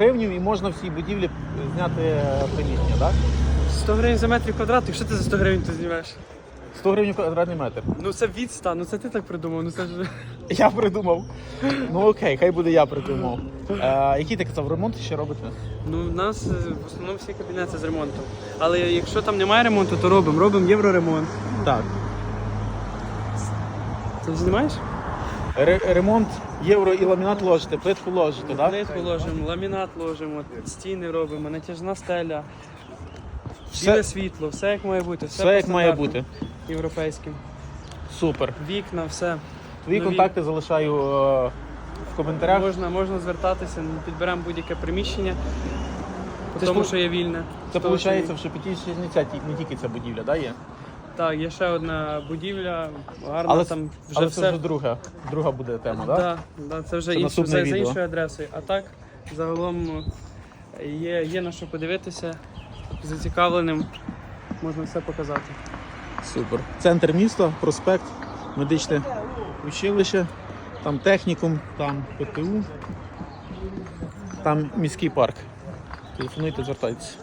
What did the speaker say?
гривнів і можна в цій будівлі зняти е, приміщення, так? 100 гривень за метр квадратний, що ти за 100 гривень тут знімаєш? 100 гривень квадратний метр. Ну це відстань, ну це ти так придумав, ну це ж. Я придумав. Ну окей, хай буде я придумав. Е, який ти казав, ремонт ще робите? Ну, у нас е, в основному всі кабінети з ремонтом. Але якщо там немає ремонту, то робимо. Робимо євроремонт. Так. Ти знімаєш? Ре- ремонт євро і ламінат ложите, плитку ложите, так? Плитку ложимо, ламінат ложимо, стіни робимо, натяжна стеля, Все- біле світло, все як має бути. Все, Все як по має стандарту бути. Європейським. Супер. Вікна, все. Твої Нові. контакти залишаю е, в коментарях. Можна, можна звертатися, підберемо будь-яке приміщення, Це тому що є вільне. Це Тому що виходить, в Шепетівщині ця ті- не тільки ця будівля, да, є? Так, є ще одна будівля, гарна Але, там вже але все. це вже друга, друга буде тема, так? Да, да, це вже Це інше, це за іншою адресою. А так, загалом є, є на що подивитися, зацікавленим можна все показати. Супер. Центр міста, проспект, медичне училище, там технікум, там ПТУ, там міський парк. Телефонуйте, звертайтеся.